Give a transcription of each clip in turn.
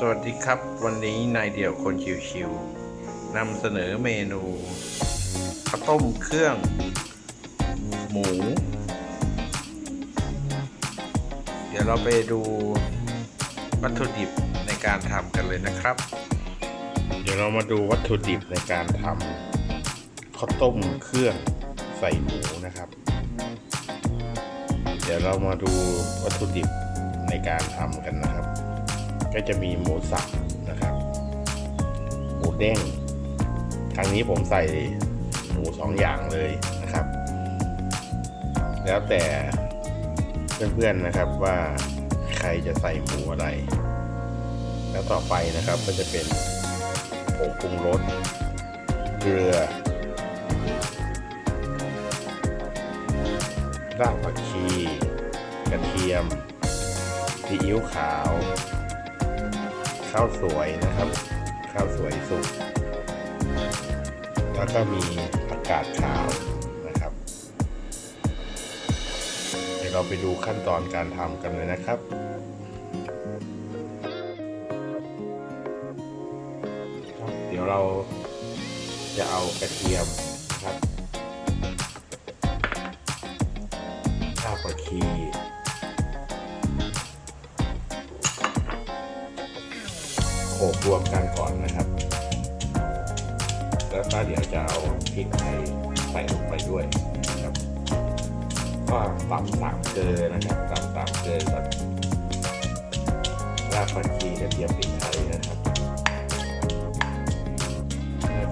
สวัสดีครับ วันนี้นายเดี่ยวคนชิวๆนำเสนอเมนูข้าวต้มเครื่อง หมู เดี๋ยวเราไปดูวัตถุดิบในการทำกันเลยนะครับ เดี๋ยวเรามาดูวัตถุดิบในการทำข้าวต้มเครื่องใส่หมูนะครับ เดี๋ยวเรามาดูวัตถุดิบในการทำกันนะครับ ก็จะมีหมูสับนะครับ หมูเด้งครั้งนี้ผมใส่หมูสองอย่างเลยนะครับ แล้วแต่เพื่อนๆนะครับว่าใครจะใส่หมูอะไร แล้วต่อไปนะครับก็จะเป็นผงปรุงรสเกลือรากผักชี กระเทียมซีอิ๊วขาว ข้าวสวยนะครับ ข้าวสวยสุกแล้วก็มีผักกาดขาวนะครับ เดี๋ยวเราไปดูขั้นตอนการทำกันเลยนะครับเดี๋ยวเราจะเอากระเทียม กรวมกันก่อนนะครับ แล้วก็เดี๋ยวจะเอาพริกไทยใส่ลงไปด้วยนะครับก็ตำสามเกลือนะครับตำสามเกลือก่อนรากผักชีกระเทียมพริกไทยนะครับ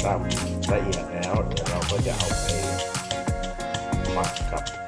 ตำละเอียดแล้วเดี๋ยวเราก็จะเอาไปหมักกับ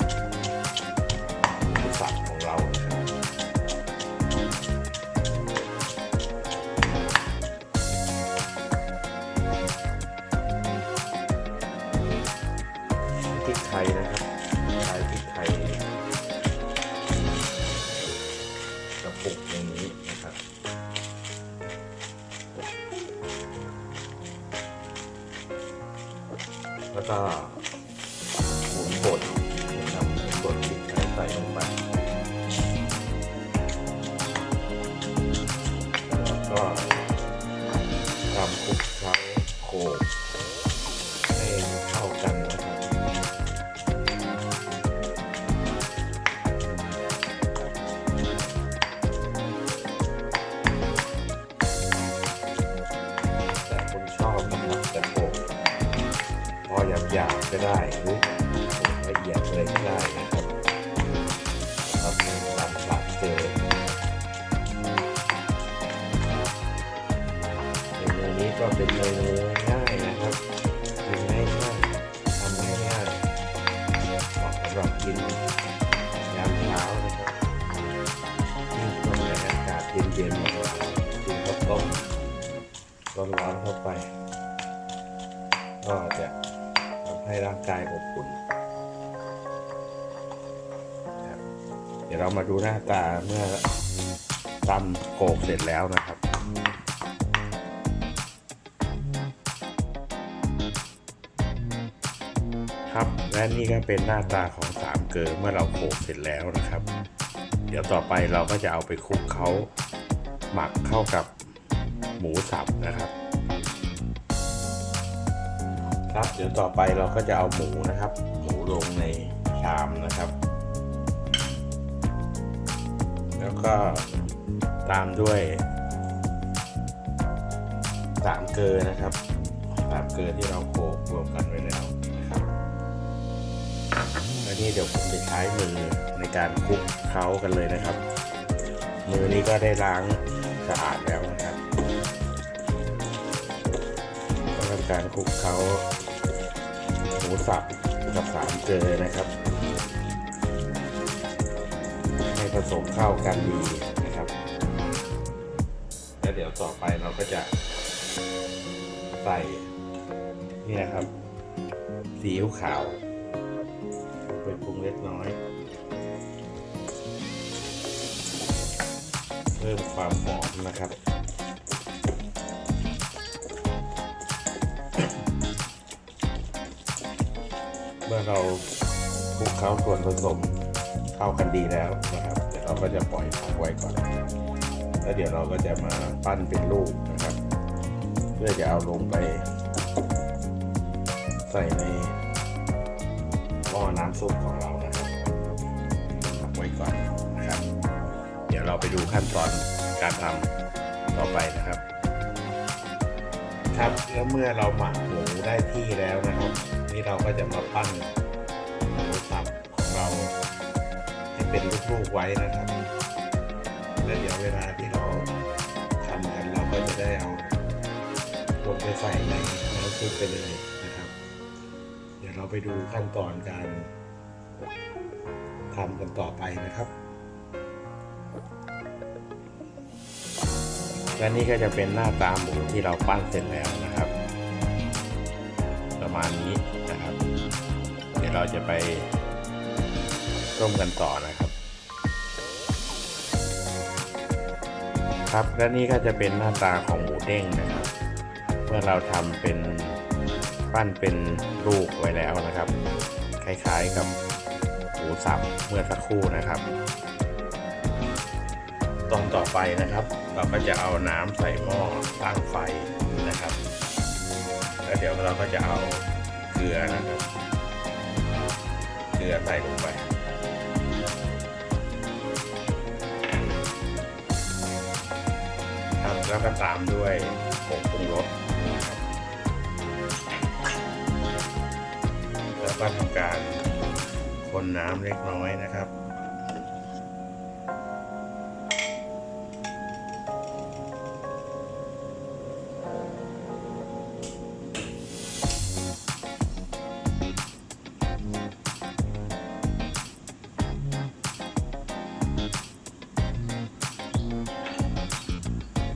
ทำค ก็เป็นเมนูง่ายๆนะครับกินง่ายๆทำง่ายๆเหมาะสำหรับกินยามเช้านะครับยิ่งช่วงนี้อากาศเย็นๆกินข้าวต้มร้อนๆเข้าไป ก็จะทำให้ร่างกายอบอุ่นครับเดี๋ยวเรามาดูหน้าตาเมื่อตำโขกเสร็จแล้วนะครับ ครับ และนี่ก็เป็นหน้าตาของสามเกลือเมื่อเราโขกเสร็จแล้วนะครับ เดี๋ยวต่อไปเราก็จะเอาไปคลุกเขาหมักเข้ากับหมูสับนะครับ ครับเดี๋ยวต่อไปเราก็จะเอาหมูนะครับ หมูลงในชามนะครับ แล้วก็ตามด้วยสามเกลือนะครับสามเกลือที่เราโขลกรวมกันไว้แล้ว อันนี้เดี๋ยวผมจะใช้มือในการคลุกเคล้ากันเลยนะครับ มือนี้ก็ได้ล้างสะอาดแล้วนะครับก็ทำการคลุกเคล้าหมูสับกับสามเกลือนะครับ ให้ผสมเข้ากันดีนะครับ แล้วเดี๋ยวต่อไปเราก็จะใส่นี่นะครับซีอิ๊วขาว ไปปรุงเล็กน้อย เพิ่มความหอมนะครับเมื่อเราคลุกเคล้าส่วนผสมเข้ากันดีแล้วนะครับเดี๋ยวเราก็จะปล่อยพักไว้ก่อน แล้วเดี๋ยวเราก็จะมาปั้นเป็นลูกนะครับ เพื่อจะเอาลงไป ใส่ใน น้ำซุปของเรานะครับพักไว้ก่อนนะครับ เดี๋ยวเราไปดูขั้นตอนการทำต่อไปนะครับ ครับแล้วเมื่อเราหมักหมูได้ที่แล้วนะครับ นี่เราก็จะมาปั้นหมูสับของเราให้เป็นลูกๆไว้นะครับแล้วเดี๋ยวเวลาที่เราทำกันเราก็จะได้เอาลงไปใส่ในน้ำซุปไปเลย ดี๋ยวเราไปดูขั้นตอนการทำกันต่อไปนะครับ และนี่ก็จะเป็นหน้าตาหมูที่เราปั้นเสร็จแล้วนะครับ ประมาณนี้นะครับ เดี๋ยวเราจะไปต้มกันต่อนะครับ ครับและนี่ก็จะเป็นหน้าตาของหมูเด้งนะครับ เมื่อเราทำเป็น ปั้นเป็นลูกไว้แล้วนะครับ คล้ายๆกับหมูสับเมื่อสักครู่นะครับ ตอนต่อไปนะครับ เราก็จะเอาน้ำใส่หม้อตั้งไฟนะครับ แล้วเดี๋ยวเราก็จะเอาเกลือนะครับ เกลือใส่ลงไปครับแล้วก็ตามด้วยผงปรุงรส ก็ทำการคนน้ำเล็กน้อยนะครับ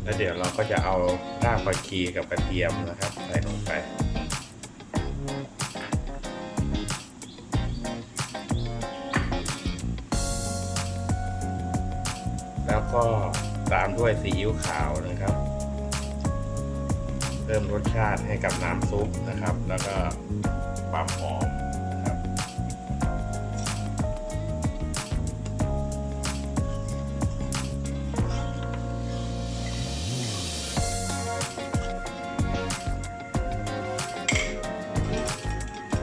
แล้วเดี๋ยวเราก็จะเอารากผักชีกับกระเทียมนะครับ ใส่ลงไป ก็ตามด้วยซีอิ๊วขาวนะครับ เพิ่มรสชาติให้กับน้ำซุปนะครับ แล้วก็ความหอมนะครับ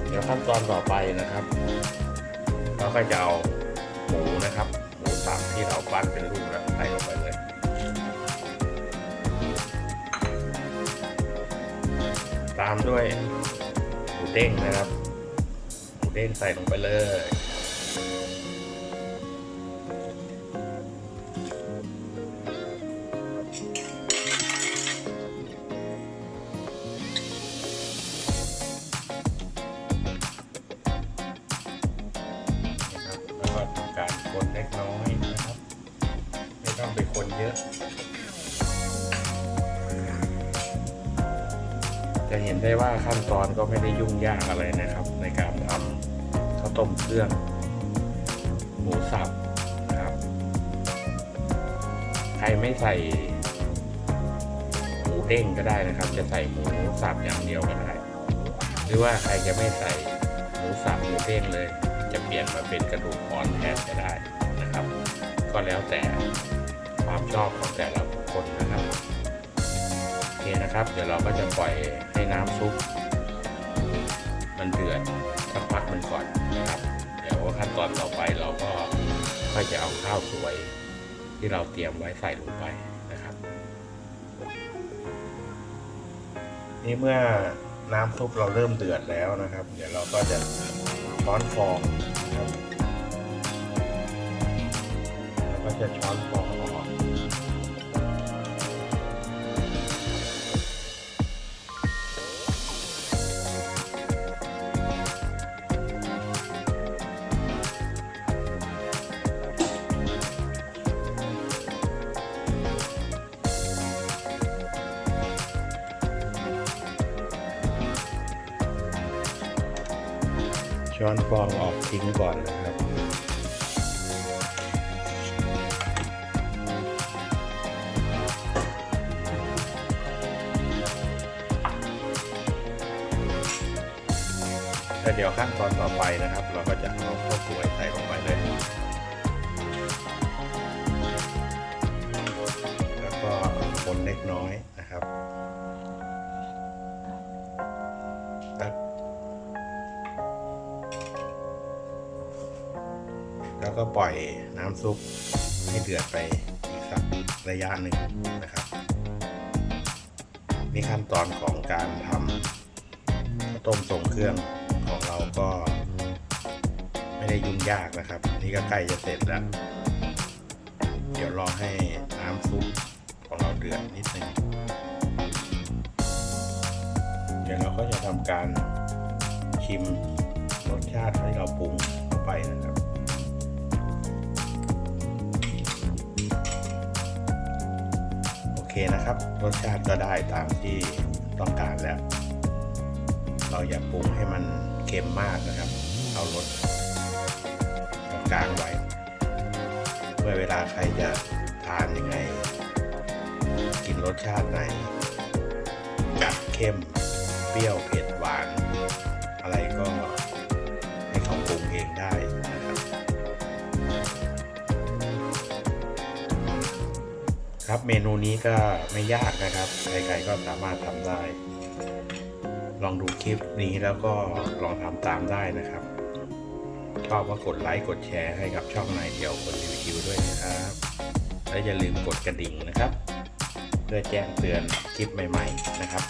เดี๋ยวขั้นตอนต่อไปนะครับ เราก็จะเอาหมูนะครับ หมูสับที่เราปั้นเป็นลูกแล้วามด้วยหมูเด้งนะครับหมูเด้งใส่ลงไปเลยนะครับแล้วก็ทำการคนเล็กน้อยนะครับ ไม่ต้องไปคนเยอะ จะเห็นได้ว่าขั้นตอนก็ไม่ได้ยุ่งยากอะไรนะครับ ในการทำข้าวต้มเครื่องหมูสับนะครับ ใครไม่ใส่หมูเด้งก็ได้นะครับ จะใส่หมูสับอย่างเดียวก็ได้ หรือว่าใครจะไม่ใส่หมูสับหมูเด้งเลย จะเปลี่ยนมาเป็นกระดูกอ่อนแทนก็ได้นะครับ ก็แล้วแต่ความชอบของแต่ละคนนะครับ เคนะครับ เดี๋ยวเราก็จะปล่อยให้น้ำซุป มันเดือดสักพักมันก่อนนะครับ เดี๋ยวขั้นตอนต่อไปเราก็ค่อยจะเอาข้าวสวยที่เราเตรียมไว้ใส่ลงไปนะครับ นี่เมื่อน้ำซุปเราเริ่มเดือดแล้วนะครับ เดี๋ยวเราก็จะช้อนฟองนะครับเราก็จะช้อนฟอง ช้อนฟองออกทิ้งก่อนนะครับแล้วเดี๋ยวขั้นตอนต่อไปนะครับ เราก็จะเอาข้าวสวยใส่ลงไปเลย แล้วก็คนเล็กน้อย ปล่อยน้ำซุปให้เดือดไปอีกสักระยะหนึ่งนะครับนี่ขั้นตอนของการทำข้าวต้มทรงเครื่องของเราก็ไม่ได้ยุ่งยากนะครับ นี่ก็ใกล้จะเสร็จแล้ว เดี๋ยวรอให้น้ำซุปของเราเดือดนิดนึงเดี๋ยวเราก็จะทำการชิมรสชาติที่เราปรุงเข้าไปนะครับ เคนะครับรสชาติก็ได้ตามที่ต้องการแล้ว เราอย่าปรุงให้มันเค็มมากนะครับ เอารสกลางไว้เพื่อเวลาใครจะทานยังไง กินรสชาติไหนจัดเข้ม เปรี้ยวเผ็ดหวาน อะไรก็ ครับเมนูนี้ก็ไม่ยากนะครับ ใครๆก็สามารถทำได้ ลองดูคลิปนี้แล้วก็ลองทำตามได้นะครับชอบก็กดไลค์กดแชร์ให้กับช่องนายเดียวคนรีวิวด้วยนะครับ และอย่าลืมกดกระดิ่งนะครับ เพื่อแจ้งเตือนคลิปใหม่ๆนะครับ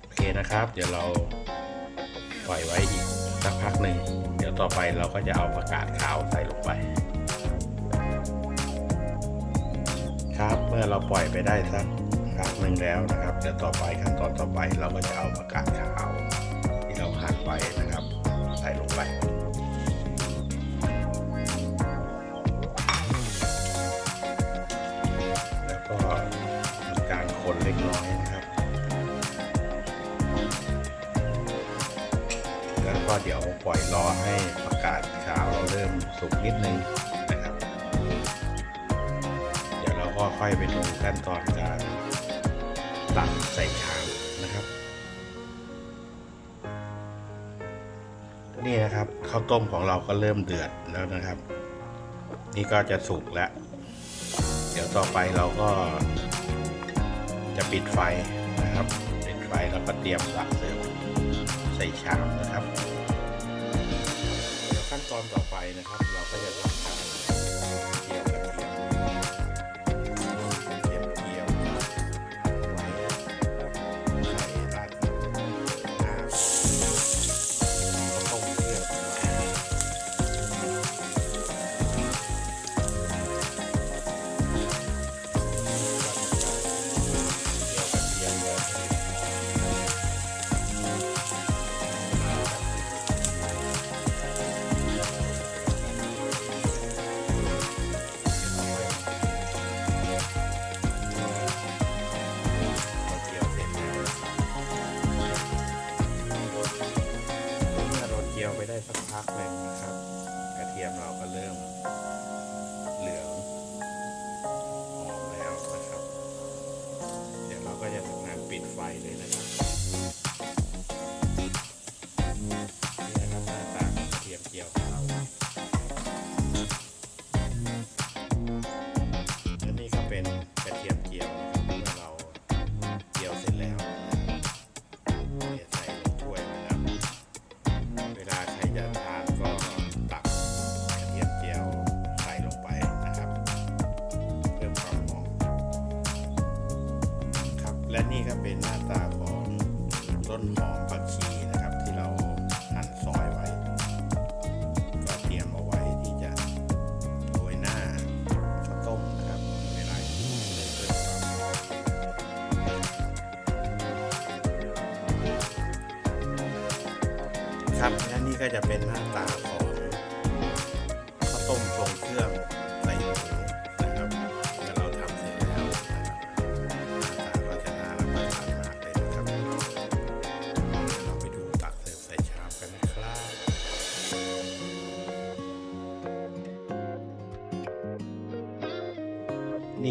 โอเคนะครับ เดี๋ยวเราปล่อยไว้อีกสักพักหนึ่ง เดี๋ยวต่อไปเราก็จะเอาประกาศขาวใส่ลงไป เมื่อเราปล่อยไปได้สักพักหนึ่งแล้วนะครับเดี๋ยวต่อไปขั้นตอนต่อไปเราก็จะเอาประกาศขาวที่เราหั่นไว้นะครับใส่ลงไปแล้วก็การคนเล็กน้อยนะครับแล้วก็เดี๋ยวปล่อยรอให้ประกาศขาวเราเริ่มสุกนิดนึง ค่อยไปดูขั้นตอนการตักใส่ชามนะครับ นี่นะครับข้าวต้มของเราก็เริ่มเดือดแล้วนะครับ นี่ก็จะสุกแล้ว เดี๋ยวต่อไปเราก็จะปิดไฟนะครับ ปิดไฟแล้วก็เตรียมตักเสิร์ฟใส่ชามนะครับ เดี๋ยวขั้นตอนต่อไปนะครับ เราก็จะ ยวไปได้สักพักหนึ่งนะครับ กระเทียมเราก็เริ่มเหลืองหอมแล้วนะครับ เดี๋ยวเราก็จะทำการปิดไฟเลยนะครับ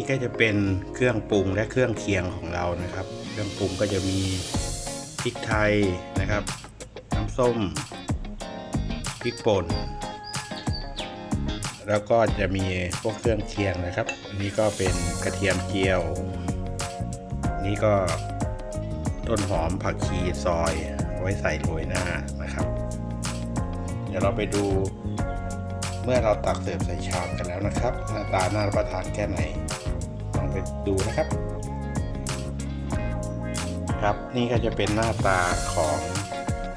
นี่ก็จะเป็นเครื่องปรุงและเครื่องเคียงของเรานะครับ เครื่องปรุงก็จะมีพริกไทยนะครับ น้ำส้มพริกป่น แล้วก็จะมีพวกเครื่องเคียงนะครับ อันนี้ก็เป็นกระเทียมเจียว นี่ก็ต้นหอมผักชีซอยไว้ใส่โรยหน้านะครับ เดี๋ยวเราไปดูเมื่อเราตักเสิร์ฟใส่ชามกันแล้วนะครับ หน้าตาน่ารับประทานแค่ไหน ไปดูนะครับ ครับนี่ก็จะเป็นหน้าตาของ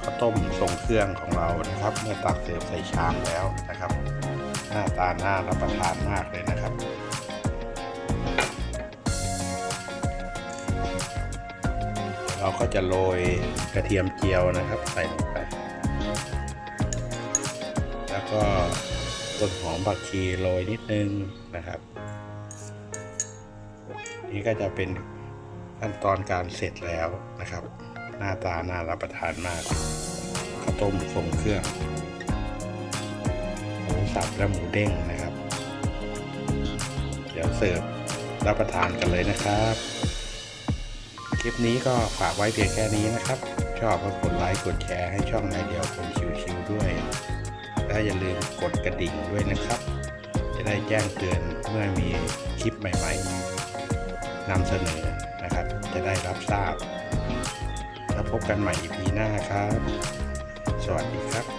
ข้าวต้มทรงเครื่องของเรานะครับ เมื่อตักเสิร์ฟใส่ชามแล้วนะครับ หน้าตาน่ารับประทานมากเลยนะครับเราก็จะโรยกระเทียมเจียวนะครับ ใส่ลงไป แล้วก็ต้นหอมผักชีโรยนิดนึงนะครับ นี่ก็จะเป็นขั้นตอนการเสร็จแล้วนะครับ หน้าตาน่ารับประทานมากข้าวต้มทรงเครื่องหมูสับและหมูเด้งนะครับ เดี๋ยวเสิร์ฟรับประทานกันเลยนะครับ คลิปนี้ก็ฝากไว้เพียงแค่นี้นะครับ ชอบก็กดไลค์กดแชร์ให้ช่องนายเดียวคนชิวๆด้วย และอย่าลืมกดกระดิ่งด้วยนะครับ จะได้แจ้งเตือนเมื่อมีคลิปใหม่ ๆ นำเสนอนะครับ จะได้รับทราบ แล้วพบกันใหม่ EP หน้าครับ สวัสดีครับ